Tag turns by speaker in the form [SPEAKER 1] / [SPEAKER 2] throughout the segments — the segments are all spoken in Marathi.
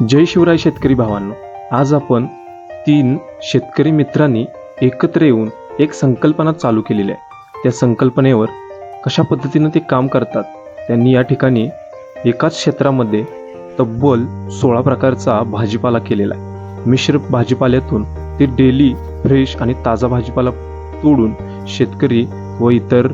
[SPEAKER 1] जय शिवराय शेतकरी भावांनो. आज आपण तीन शेतकरी मित्रांनी एकत्र येऊन एक संकल्पना चालू केलेली आहे. त्या संकल्पनेवर कशा पद्धतीनं ते काम करतात त्यांनी या ठिकाणी एकाच क्षेत्रामध्ये तब्बल सोळा प्रकारचा भाजीपाला केलेला आहे. मिश्र भाजीपाल्यातून ते डेली फ्रेश आणि ताजा भाजीपाला तोडून शेतकरी व इतर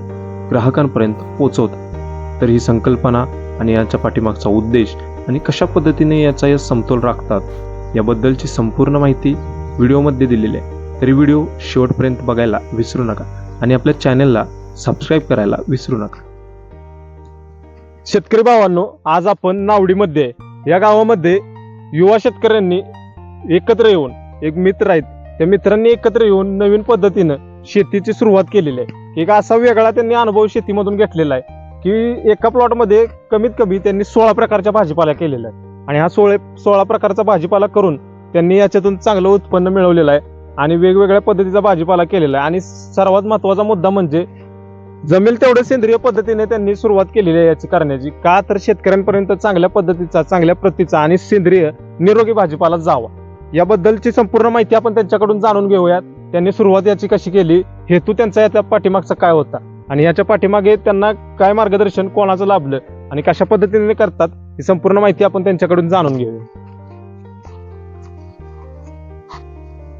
[SPEAKER 1] ग्राहकांपर्यंत पोचवतात तर ही संकल्पना आणि यांच्या पाठीमागचा उद्देश आणि कशा पद्धतीने याचा या समतोल राखतात याबद्दलची संपूर्ण माहिती व्हिडिओमध्ये दिलेली आहे. तरी व्हिडिओ शेवटपर्यंत बघायला विसरू नका आणि आपल्या चॅनेलला सबस्क्राईब करायला विसरू नका.
[SPEAKER 2] शेतकरी भावांनो आज आपण नावडीमध्ये या गावामध्ये युवा शेतकऱ्यांनी एकत्र येऊन एक मित्र आहेत. त्या मित्रांनी एकत्र येऊन नवीन पद्धतीनं शेतीची सुरुवात केलेली आहे. एक असा वेगळा त्यांनी अनुभव शेतीमधून घेतलेला आहे. की एका प्लॉटमध्ये कमीत कमी त्यांनी सोळा प्रकारच्या भाजीपाला केलेला आहे आणि हा सोळे सोळा प्रकारचा भाजीपाला करून त्यांनी याच्यातून चांगलं उत्पन्न मिळवलेलं आहे आणि वेगवेगळ्या पद्धतीचा भाजीपाला केलेला आहे. आणि सर्वात महत्त्वाचा मुद्दा म्हणजे जमेल तेवढं सेंद्रिय पद्धतीने त्यांनी सुरुवात केलेली आहे याची करण्याची. का तर शेतकऱ्यांपर्यंत चांगल्या पद्धतीचा चांगल्या प्रतीचा आणि सेंद्रिय निरोगी भाजीपाला जावा. याबद्दलची संपूर्ण माहिती आपण त्यांच्याकडून जाणून घेऊयात. त्यांनी सुरुवात याची कशी केली? हेतू त्यांचा याच्या पाठीमागचा काय होता? आणि याच्या पाठीमागे त्यांना काय मार्गदर्शन कोणाचं लाभलं आणि कशा पद्धतीने करतात ही संपूर्ण माहिती आपण त्यांच्याकडून जाणून घेऊया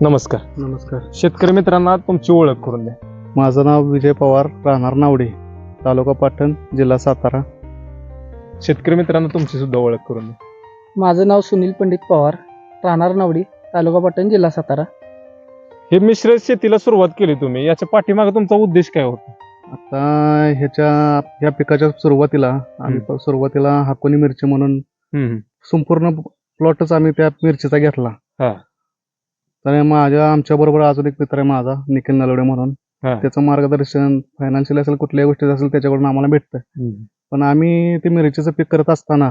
[SPEAKER 2] नमस्कार.
[SPEAKER 3] नमस्कार.
[SPEAKER 2] शेतकरी मित्रांना तुमची ओळख करून द्या.
[SPEAKER 3] माझं नाव विजय पवार राहणार नावडे तालुका पाटण जिल्हा सातारा.
[SPEAKER 2] शेतकरी मित्रांना तुमची सुद्धा ओळख करून द्या.
[SPEAKER 4] माझं नाव सुनील पंडित पवार राहणार नवडी तालुका पाटण जिल्हा सातारा.
[SPEAKER 2] हे मिश्र शेतीला सुरुवात केली तुम्ही. याच्या पाठीमागे तुमचा उद्देश काय होता?
[SPEAKER 3] आता ह्याच्या ह्या पिकाच्या सुरुवातीला आम्ही सुरुवातीला हाकोनी मिरची म्हणून संपूर्ण प्लॉटच आम्ही त्या मिरचीचा घेतला.
[SPEAKER 2] हा.
[SPEAKER 3] तर माझ्या आमच्या बरोबर अजून एक मित्र आहे माझा निखिल नलवडे म्हणून.
[SPEAKER 2] हा.
[SPEAKER 3] त्याचं मार्गदर्शन फायनान्शियल असेल कुठल्याही गोष्टी असेल त्याच्याकडून आम्हाला भेटतं पण आम्ही ते मिरचीचं पीक करत असताना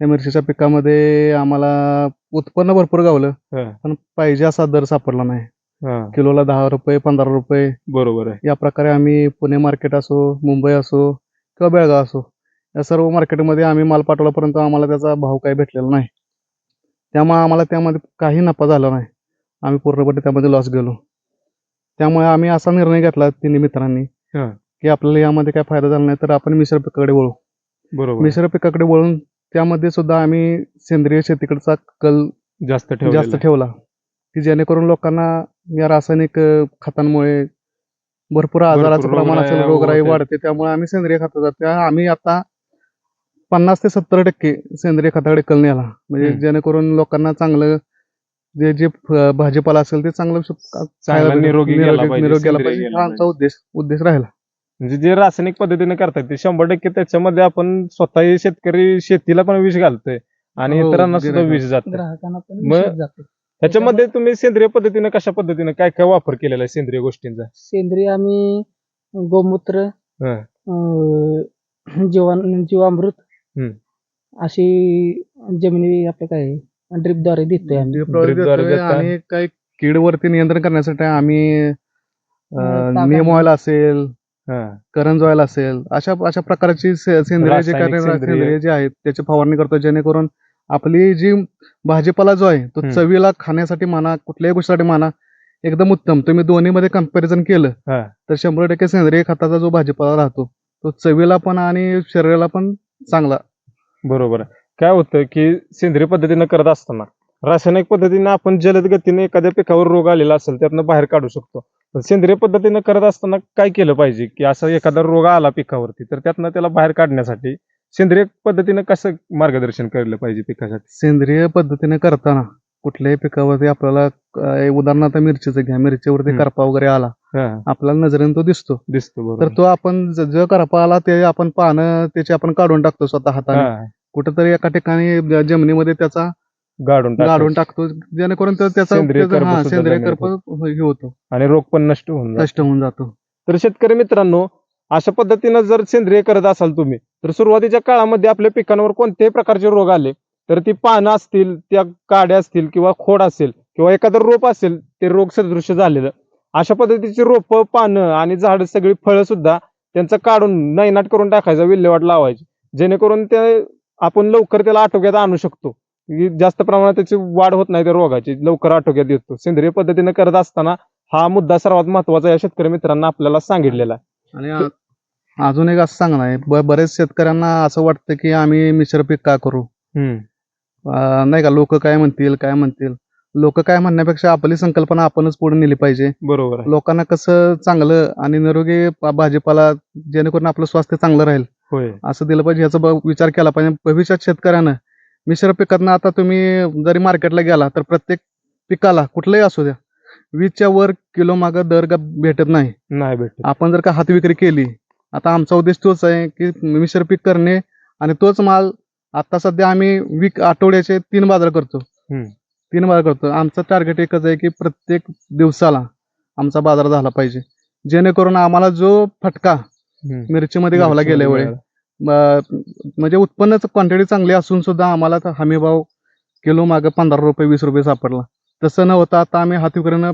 [SPEAKER 3] त्या मिरचीच्या पिकामध्ये आम्हाला उत्पन्न भरपूर गावलं.
[SPEAKER 2] हा.
[SPEAKER 3] पण पाहिजे असा दर सापडला नाही. किलोला दहा रुपये पंधरा रुपये.
[SPEAKER 2] बरोबर आहे.
[SPEAKER 3] या प्रकारे आम्ही पुणे मार्केट असो मुंबई असो किंवा बेळगाव असो या सर्व मार्केटमध्ये आम्ही माल पाठवला परंतु आम्हाला त्याचा भाव काही भेटलेला नाही. त्यामुळे आम्हाला त्यामध्ये काही नफा झाला नाही. आम्ही पूर्णपणे त्यामध्ये लॉस गेलो. त्यामुळे आम्ही असा निर्णय घेतला तिन्ही मित्रांनी
[SPEAKER 2] हा.
[SPEAKER 3] की आपल्याला यामध्ये काय फायदा झाला नाही तर आपण मिश्र पिकाकडे वळू.
[SPEAKER 2] बरोबर.
[SPEAKER 3] मिश्र पिकाकडे वळून त्यामध्ये सुद्धा आम्ही सेंद्रिय शेतीकडचा कल
[SPEAKER 2] जास्त.
[SPEAKER 3] ठेवला. की जेणेकरून लोकांना या रासायनिक खतांमुळे भरपूर आजाराचं प्रमाण असेल
[SPEAKER 2] रोगराई.
[SPEAKER 3] वाढते. त्यामुळे आम्ही सेंद्रिय खताचा त्या आम्ही आता पन्नास ते सत्तर टक्के सेंद्रिय खताकडे कल नेला म्हणजे. जेणेकरून लोकांना चांगलं जे जे भाजीपाला असेल ते चांगलं
[SPEAKER 2] निरोगी गेला
[SPEAKER 3] निरोगी
[SPEAKER 2] पाहिजे,
[SPEAKER 3] हा आमचा उद्देश उद्देश राहिला.
[SPEAKER 2] म्हणजे जे रासायनिक पद्धतीने करतात ते शंभर टक्के त्याच्यामध्ये आपण स्वतःही शेतकरी शेतीला पण विष घालतोय. आणि
[SPEAKER 3] हो,
[SPEAKER 2] इतरांना सुद्धा विष जात
[SPEAKER 4] ग्राहकांना पण
[SPEAKER 2] मग-
[SPEAKER 4] विश्वास जातो
[SPEAKER 2] ह्याच्यामध्ये तुम्ही सेंद्रिय पद्धतीने कशा पद्धतीने काय काय वापर केलेला आहे सेंद्रिय गोष्टींचा
[SPEAKER 4] सेंद्रिय आम्ही गोमूत्र
[SPEAKER 2] हा.
[SPEAKER 4] अं, जीवन जीवामृत. अशी जमिनी आपलं काय ड्रिपद्वारे देतोय आम्ही
[SPEAKER 2] देता.
[SPEAKER 3] आणि काही कीडवरती नियंत्रण करण्यासाठी आम्ही नेम
[SPEAKER 4] आहे.
[SPEAKER 3] ऑइल असेल
[SPEAKER 2] हा.
[SPEAKER 3] करंज ऑइल असेल अशा अशा प्रकारची से- सेंद्रिय जे
[SPEAKER 2] रासायनिक
[SPEAKER 3] काही
[SPEAKER 2] सेंद्रिय.
[SPEAKER 3] सेंद्रिय जे आहेत त्याची फवारणी करतो जेणेकरून आपली जी भाजीपाला जो आहे तो
[SPEAKER 2] हम्म.
[SPEAKER 3] चवीला खाण्यासाठी म्हणा कुठल्याही गोष्टीसाठी म्हणा एकदम उत्तम तुम्ही दोन्हीमध्ये कंपॅरिझन केलं
[SPEAKER 2] हा.
[SPEAKER 3] तर शंभर टक्के सेंद्रिय खताचा जो भाजीपाला राहतो तो चवीला पण आणि शरीराला पण चांगला
[SPEAKER 2] बरोबर आहे काय होतं की सेंद्रिय पद्धतीनं करत असताना रासायनिक पद्धतीने आपण जलद गतीने एखाद्या पिकावर रोग आलेला असेल त्यातनं बाहेर काढू शकतो पण सेंद्रिय पद्धतीनं करत असताना काय केलं पाहिजे की असा एखादा रोग आला पिकावरती तर त्यातनं त्याला बाहेर काढण्यासाठी सेंद्रिय पद्धतीनं कसं मार्गदर्शन केलं पाहिजे पिकासाठी?
[SPEAKER 3] सेंद्रिय पद्धतीने करताना कुठल्याही पिकावरती आपल्याला अं, उदाहरणार्थ मिरचीचं घ्या मिरचीवरती
[SPEAKER 2] हम्म.
[SPEAKER 3] करपा वगैरे आला
[SPEAKER 2] हा,
[SPEAKER 3] आपल्याला नजरेने तो दिसतो.
[SPEAKER 2] दिसतो
[SPEAKER 3] तर
[SPEAKER 2] बरोबर
[SPEAKER 3] तो आपण ज- जो करपा आला ते आपण पानं त्याचे आपण काढून टाकतो स्वतः हाताने.
[SPEAKER 2] हा,
[SPEAKER 3] कुठेतरी एका ठिकाणी ज- जमिनीमध्ये त्याचा
[SPEAKER 2] गाडून
[SPEAKER 3] गाडून. टाकतो जेणेकरून तो त्याचा
[SPEAKER 2] सेंद्रिय
[SPEAKER 3] त्याचा-
[SPEAKER 2] कर्ब
[SPEAKER 3] हा,
[SPEAKER 2] सुद्धा
[SPEAKER 3] सेंद्रिय
[SPEAKER 2] जमिनीत
[SPEAKER 3] करप हे होतो.
[SPEAKER 2] आणि रोग पण नष्ट होऊन जातो.
[SPEAKER 3] नष्ट होऊन जातो.
[SPEAKER 2] तर शेतकरी मित्रांनो अशा पद्धतीनं जर सेंद्रिय करत असाल तुम्ही तर सुरुवातीच्या काळामध्ये आपल्या पिकांवर कोणत्याही प्रकारचे रोग आले तर ती पानं असतील त्या काड्या असतील किंवा खोड असेल किंवा एखादं रोप असेल ते रोग सदृश झालेलं. अशा पद्धतीची रोपं पानं आणि झाडं सगळी फळं सुद्धा त्यांचं काढून नैनाट करून टाकायचं विल्हेवाट लावायची. जेणेकरून ते आपण लवकर त्याला आटोक्यात आणू शकतो. जास्त प्रमाणात त्याची वाढ होत नाही त्या रोगाची लवकर आटोक्यात येतो. सेंद्रिय पद्धतीने करत असताना हा मुद्दा सर्वात महत्त्वाचा या शेतकरी मित्रांना आपल्याला सांगितलेला आहे.
[SPEAKER 3] आणि अजून एक असं सांगणं आहे. ब- बरेच शेतकऱ्यांना असं वाटतं की आम्ही मिश्र पीक का करू?
[SPEAKER 2] हम्म.
[SPEAKER 3] अं, नाही का? लोक काय म्हणतील काय म्हणतील? लोक काय म्हणण्यापेक्षा आपली संकल्पना आपणच पुढे नेली पाहिजे.
[SPEAKER 2] बरोबर आहे.
[SPEAKER 3] लोकांना कसं चांगलं आणि निरोगी पा- भाजीपाला जेणेकरून आपलं स्वास्थ्य चांगलं राहील.
[SPEAKER 2] होय.
[SPEAKER 3] असं दिलं पाहिजे याचा ब- विचार केला पाहिजे. भविष्यात शेतकऱ्यानं मिश्र पिकांना आता तुम्ही जरी मार्केटला गेला तर प्रत्येक पिकाला कुठलंही असू द्या वीसच्या वर किलो मागं दर ग- भेटत नाही.
[SPEAKER 2] नाही भेटत.
[SPEAKER 3] आपण जर का हात विक्री केली आता आमचा उद्देश तोच आहे की मिश्र पीक करणे आणि तोच माल आता सध्या आम्ही वीक आठवड्याचे तीन बाजार करतो. तीन बाजार करतो. आमचं टार्गेट एकच आहे की प्रत्येक दिवसाला आमचा बाजार झाला पाहिजे. जेणेकरून आम्हाला जो फटका. मिरचीमध्ये गावला गेल्या वेळी म्हणजे उत्पन्नाचं क्वांटिटी चांगली असून सुद्धा आम्हाला हमी भाव किलो मागे पंधरा रुपये वीस रुपये सापडला. तसं न होता आता आम्ही हात विक्रीनं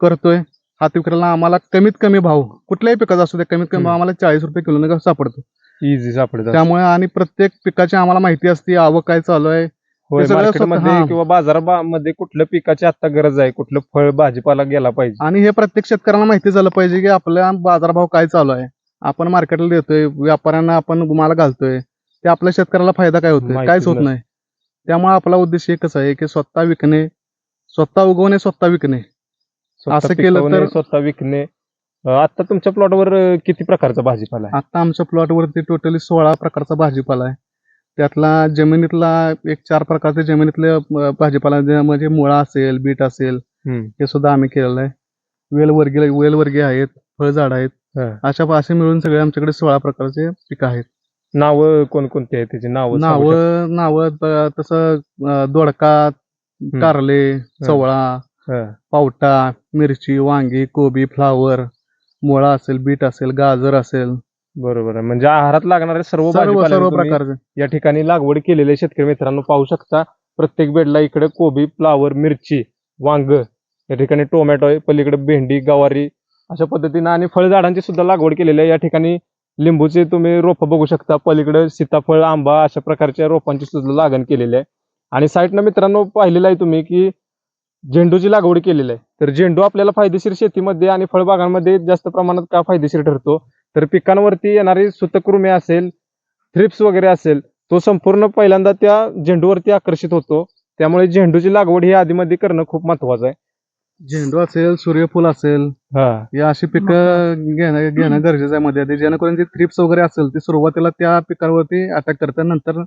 [SPEAKER 3] करतोय. हात विक्रीला आम्हाला कमीत कमी भाव कुठल्याही पिकाचा असू द्या कमीत कमी भाव. आम्हाला चाळीस रुपये किलोनं सापडतो.
[SPEAKER 2] इझी सापडत
[SPEAKER 3] त्यामुळे आणि प्रत्येक पिकाची आम्हाला माहिती असते आवक काय चालू आहे.
[SPEAKER 2] मार्केटमध्ये
[SPEAKER 3] हा.
[SPEAKER 2] किंवा बाजारामध्ये कुठल्या पिकाची आता गरज आहे कुठलं फळ भाजीपाला गेला पाहिजे.
[SPEAKER 3] आणि हे प्रत्येक शेतकऱ्यांना माहिती झालं पाहिजे की आपल्या बाजारभाव काय चालू आहे. आपण मार्केटला देतोय व्यापाऱ्यांना आपण माल घालतोय. ते आपल्या शेतकऱ्याला फायदा काय होतोय? काहीच होत. नाही. त्यामुळे आपला उद्देश एकच आहे की स्वतः विकणे स्वतः उगवणे स्वतः विकणे. असं केलं तर-
[SPEAKER 2] स्वतः विकणे आता तुमच्या प्लॉटवर किती प्रकारचा भाजीपाला आहे
[SPEAKER 3] आता आमच्या प्लॉटवरती टोटली सोळा प्रकारचा भाजीपाला आहे त्यातला जमिनीतला एक चार प्रकारचे जमिनीतले भाजीपाला म्हणजे मुळा असेल बीट असेल. हे सुद्धा आम्ही केलेलं आहे वेलवर्गीय वेलवर्गीय आहेत फळझाड आहेत. अशा असे मिळून सगळे आमच्याकडे सोळा प्रकारचे पिकं आहेत
[SPEAKER 2] नावं कोणकोणती आहेत त्याची नावं?
[SPEAKER 3] नाव नाव तसं दोडका कारले चवळा. पावटा मिरची वांगी कोबी फ्लावर मुळा असेल बीट असेल गाजर असेल.
[SPEAKER 2] बरोबर आहे. म्हणजे आहारात लागणारे सर्व
[SPEAKER 3] सर्व
[SPEAKER 2] भाजीपाला
[SPEAKER 3] सर्व
[SPEAKER 2] तुम्ही
[SPEAKER 3] प्रकारचे
[SPEAKER 2] या ठिकाणी लागवड केलेले शेतकरी मित्रांनो पाहू शकता प्रत्येक बेडला इकडे कोबी फ्लावर मिरची वांग या ठिकाणी टोमॅटो आहे पलीकडे भेंडी गवारी अशा पद्धतीने आणि फळझाडांची सुद्धा लागवड केलेली आहे. या ठिकाणी लिंबूचे तुम्ही रोप बघू शकता. पलीकडे सीताफळ आंबा अशा प्रकारच्या रोपांची सुद्धा लागण केलेली आहे. आणि साईडनं मित्रांनो पाहिलेलं आहे तुम्ही की झेंडूची लागवड केलेली आहे. तर झेंडू आपल्याला फायदेशीर शेतीमध्ये आणि फळबागांमध्ये जास्त प्रमाणात का फायदेशीर ठरतो? तर पिकांवरती येणारी सुतकृमी असेल थ्रिप्स वगैरे असेल तो संपूर्ण पहिल्यांदा त्या झेंडूवरती आकर्षित होतो. त्यामुळे झेंडूची लागवड ही आधीमध्ये करणं खूप महत्वाचं आहे.
[SPEAKER 3] झेंडू असेल सूर्यफूल असेल
[SPEAKER 2] हा.
[SPEAKER 3] या अशी पिकं घेणं घेणं गरजेचं आहे मध्ये. जेणेकरून जे थ्रिप्स वगैरे असेल ते सुरुवातीला त्या पिकावरती अटॅक करतात नंतर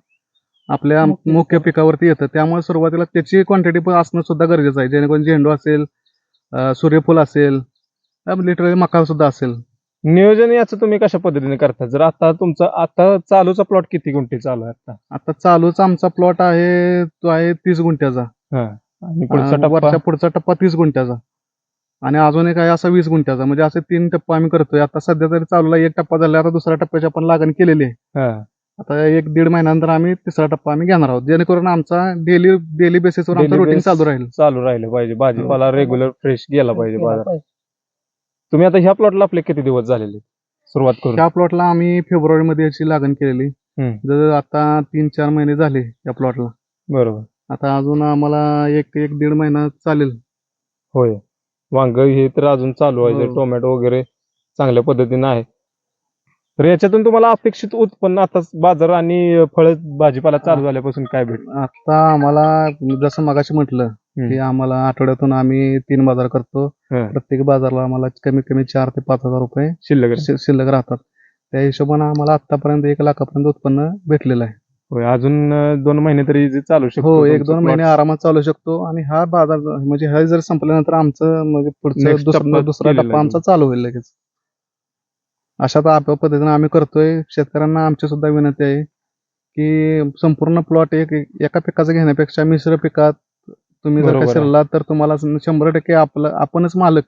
[SPEAKER 3] आपल्या
[SPEAKER 4] मुख्य
[SPEAKER 3] मुख्य पिकावरती येतं. त्यामुळे सुरुवातीला त्याची क्वांटिटी पण असणं सुद्धा गरजेचं आहे. जेणेकरून झेंडू असेल अं, सूर्यफूल असेल लिटरली मका सुद्धा असेल.
[SPEAKER 2] नियोजन याचं तुम्ही कशा पद्धतीने करता? जर आता तुमचा आता चालूचा प्लॉट किती गुंठे चालू आहे आता?
[SPEAKER 3] आता चालूचा आमचा प्लॉट आहे तो आहे तीस गुंठ्याचा.
[SPEAKER 2] आणि पुढचा टप्पा?
[SPEAKER 3] पुढचा टप्पा तीस गुंठ्याचा. आणि अजून एक आहे असा वीस गुंठ्याचा. म्हणजे असे तीन टप्पा आम्ही करतोय. आता सध्या तरी चालूला एक टप्पा झाला आता दुसऱ्या टप्प्याची आपण लागण केलेली आहे.
[SPEAKER 2] हा.
[SPEAKER 3] आता एक दीड महिन्यानंतर आम्ही तिसरा टप्पा आम्ही घेणार आहोत. जेणेकरून आमचा डेली डेली बेसिसवर आमचं
[SPEAKER 2] Daily
[SPEAKER 3] रुटीन चालू राहील.
[SPEAKER 2] चालू राहिलं पाहिजे. भाजीपाला रेग्युलर फ्रेश गेला पाहिजे बाजार. तुम्ही आता ह्या प्लॉटला आपले किती दिवस झालेले सुरुवात करून.
[SPEAKER 3] त्या प्लॉटला आम्ही फेब्रुवारी मध्ये याची लागण केलेली.
[SPEAKER 2] हम्म.
[SPEAKER 3] जर आता तीन चार महिने झाले या प्लॉटला
[SPEAKER 2] बरोबर.
[SPEAKER 3] आता अजून आम्हाला एक एक दीड महिना चालेल.
[SPEAKER 2] होय. वांग हे तर अजून चालू आहे.
[SPEAKER 3] हो.
[SPEAKER 2] टोमॅटो वगैरे चांगल्या पद्धतीने आहे. तर याच्यातून तुम्हाला अपेक्षित उत्पन्न आता बाजार आणि फळ भाजीपाला चालू झाल्यापासून काय भेट
[SPEAKER 3] आता आम्हाला जसं मगाशी म्हटलं की आम्हाला आठवड्यातून आम्ही तीन बाजार करतो. प्रत्येक बाजारला आम्हाला कमीत कमी चार ते पाच हजार रुपये
[SPEAKER 2] शिल्लक
[SPEAKER 3] शिल्लक राहतात. त्या हिशोबाने आम्हाला आतापर्यंत एक लाखापर्यंत उत्पन्न भेटलेलं आहे.
[SPEAKER 2] अजून दोन महिने तरी चालू शकतो
[SPEAKER 3] हो एक दोन महिने. आरामात चालू शकतो आणि हा बाजार म्हणजे हा जर संपल्यानंतर आमचं म्हणजे पुढचं दुसरा
[SPEAKER 2] टप्पा
[SPEAKER 3] आमचा चालू होईल लगेच. अशा तर आपल्या पद्धतीने आम्ही करतोय. शेतकऱ्यांना आमची सुद्धा विनंती आहे की संपूर्ण प्लॉट एक एक- पिकाचं घेण्यापेक्षा मिश्र पिकात तुम्ही जर
[SPEAKER 2] बरोबर
[SPEAKER 3] का
[SPEAKER 2] आहे.
[SPEAKER 3] शिरला तर तुम्हाला शंभर टक्के आपलं आपणच मालक.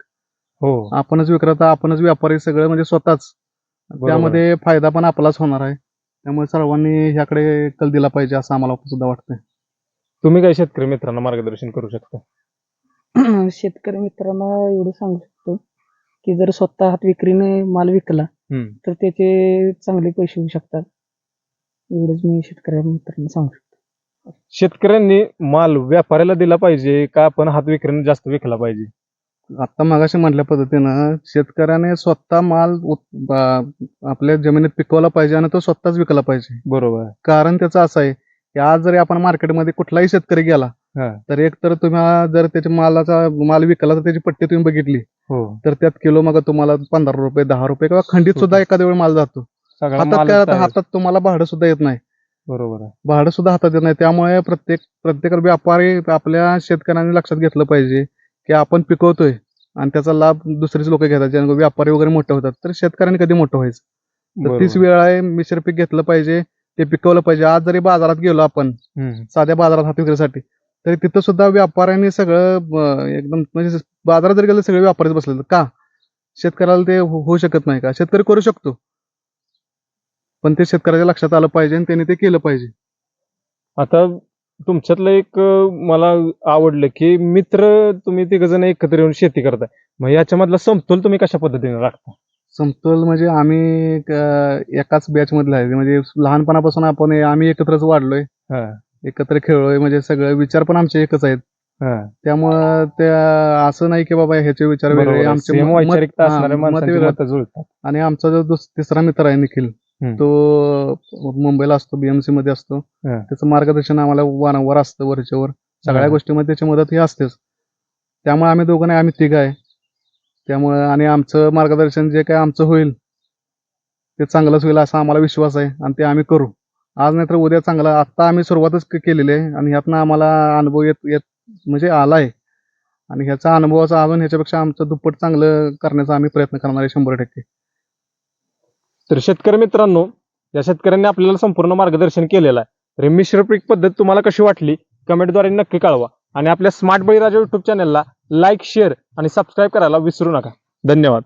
[SPEAKER 2] हो.
[SPEAKER 3] आपणच विक्रेता आपणच व्यापारी सगळं म्हणजे स्वतःच.
[SPEAKER 2] बरोबर.
[SPEAKER 3] त्यामध्ये फायदा पण आपलाच होणार आहे. त्यामुळे सर्वांनी ह्याकडे कल दिला पाहिजे असं आम्हाला सुद्धा वाटतंय.
[SPEAKER 2] तुम्ही काय शेतकरी मित्रांना मार्गदर्शन करू शकता?
[SPEAKER 4] शेतकरी मित्रांना एवढं सांगू शकतो की जर स्वतः हात विक्रीने माल विकला
[SPEAKER 2] हम्म.
[SPEAKER 4] तर त्याचे चांगले पैसे होऊ शकतात. एवढंच मी शेतकऱ्या मित्रांना सांगू शकतो.
[SPEAKER 2] शेतकऱ्यांनी माल व्यापाऱ्याला दिला पाहिजे का आपण हात विक्रीने जास्त विकला पाहिजे?
[SPEAKER 3] आता मागाशी म्हटल्या पद्धतीनं शेतकऱ्याने स्वतः माल उत- बा- आपल्या जमिनीत पिकवला पाहिजे आणि तो स्वतःच विकला पाहिजे.
[SPEAKER 2] बरोबर.
[SPEAKER 3] कारण त्याचं असं आहे की आज जरी आपण मार्केटमध्ये कुठलाही शेतकरी गेला
[SPEAKER 2] हा.
[SPEAKER 3] तर एक तर तुम्ही जर त्याच्या मालाचा माल विकला तर त्याची पट्टी तुम्ही बघितली.
[SPEAKER 2] हो.
[SPEAKER 3] तर त्यात किलो मग तुम्हाला पंधरा रुपये दहा रुपये किंवा खंडित सुद्धा एखाद्या वेळी माल जातो.
[SPEAKER 2] सगळा
[SPEAKER 3] हातात काय राहतं. हातात तुम्हाला भाडं सुद्धा येत नाही.
[SPEAKER 2] बरोबर आहे.
[SPEAKER 3] भाडं सुद्धा हातात येत नाही. त्यामुळे प्रत्येक प्रत्येक व्यापारी आपल्या शेतकऱ्यांनी लक्षात घेतलं पाहिजे की आपण पिकवतोय आणि त्याचा लाभ दुसरेच लोक घेतात. ज्याने व्यापारी वगैरे मोठे होतात. तर शेतकऱ्यांनी कधी मोठं व्हायचं? तर तीच. वेळ आहे. मिश्र पीक घेतलं पाहिजे. ते पिकवलं पाहिजे. आज जरी बाजारात गेलो आपण
[SPEAKER 2] हम्म.
[SPEAKER 3] साध्या बाजारात हात विक्रीसाठी तरी तिथं सुद्धा व्यापाऱ्यांनी सगळं एकदम म्हणजे बाजारात जरी गेलं सगळे व्यापारीच बसले का? शेतकऱ्याला ते हो- होऊ शकत नाही का? शेतकरी करू शकतो. पण ते शेतकऱ्याच्या लक्षात आलं पाहिजे आणि त्यांनी ते केलं पाहिजे.
[SPEAKER 2] आता तुमच्यातलं एक मला आवडलं की मित्र तुम्ही तिघ जण एकत्र येऊन शेती करताय. मग याच्यामधला समतोल तुम्ही कशा पद्धतीने राखता?
[SPEAKER 3] समतोल म्हणजे आम्ही एकाच बॅच मधले आहे. म्हणजे लहानपणापासून आपण आम्ही एकत्रच वाढलोय.
[SPEAKER 2] हा,
[SPEAKER 3] एकत्र खेळलोय म्हणजे सगळे विचार पण आमचे एकच आहेत
[SPEAKER 2] हा.
[SPEAKER 3] त्यामुळं ते असं नाही की बाबा ह्याचे विचार
[SPEAKER 2] बरोबर
[SPEAKER 3] वेगळे
[SPEAKER 2] आहे.
[SPEAKER 3] आमचे
[SPEAKER 2] सेम
[SPEAKER 3] मत-
[SPEAKER 2] वैचारिकता
[SPEAKER 3] हा,
[SPEAKER 2] असणाऱ्या
[SPEAKER 3] मत
[SPEAKER 2] माणसांची
[SPEAKER 3] वेगळं.
[SPEAKER 2] मतं जुळतात
[SPEAKER 3] आणि आमचा जो दुस- तिसरा मित्र आहे निखिल
[SPEAKER 2] हम्म.
[SPEAKER 3] तो मुंबईला असतो बीएमसी मध्ये असतो
[SPEAKER 2] हा.
[SPEAKER 3] त्याचं मार्गदर्शन आम्हाला वारंवार असतं वरच्यावर सगळ्या
[SPEAKER 2] हा.
[SPEAKER 3] गोष्टीमध्ये त्याची मदत ही असतेच त्यामुळे आम्ही दोघं नाही आम्ही तिघ आहे त्यामुळे आणि आमचं मार्गदर्शन जे काय आमचं होईल ते चांगलंच होईल असा आम्हाला विश्वास आहे आणि ते आम्ही करू आज नाहीतर उद्या चांगलं. आत्ता आम्ही सुरुवातच केलेली आहे आणि ह्यातनं आम्हाला अनुभव येत येत म्हणजे आलाय. आणि ह्याचा अनुभवाचा अजून ह्याच्यापेक्षा आमचं दुप्पट चांगलं करण्याचा आम्ही प्रयत्न करणार आहे शंभर टक्के.
[SPEAKER 2] तर शेतकरी मित्रांनो या शेतकऱ्यांनी आपल्याला संपूर्ण मार्गदर्शन केलेलं आहे. तर मिश्र पीक पद्धत तुम्हाला कशी वाटली? कमेंटद्वारे नक्की कळवा. आणि आपल्या स्मार्ट बळीराजा युट्यूब चॅनलला लाईक शेअर आणि सबस्क्राईब करायला विसरू नका. धन्यवाद.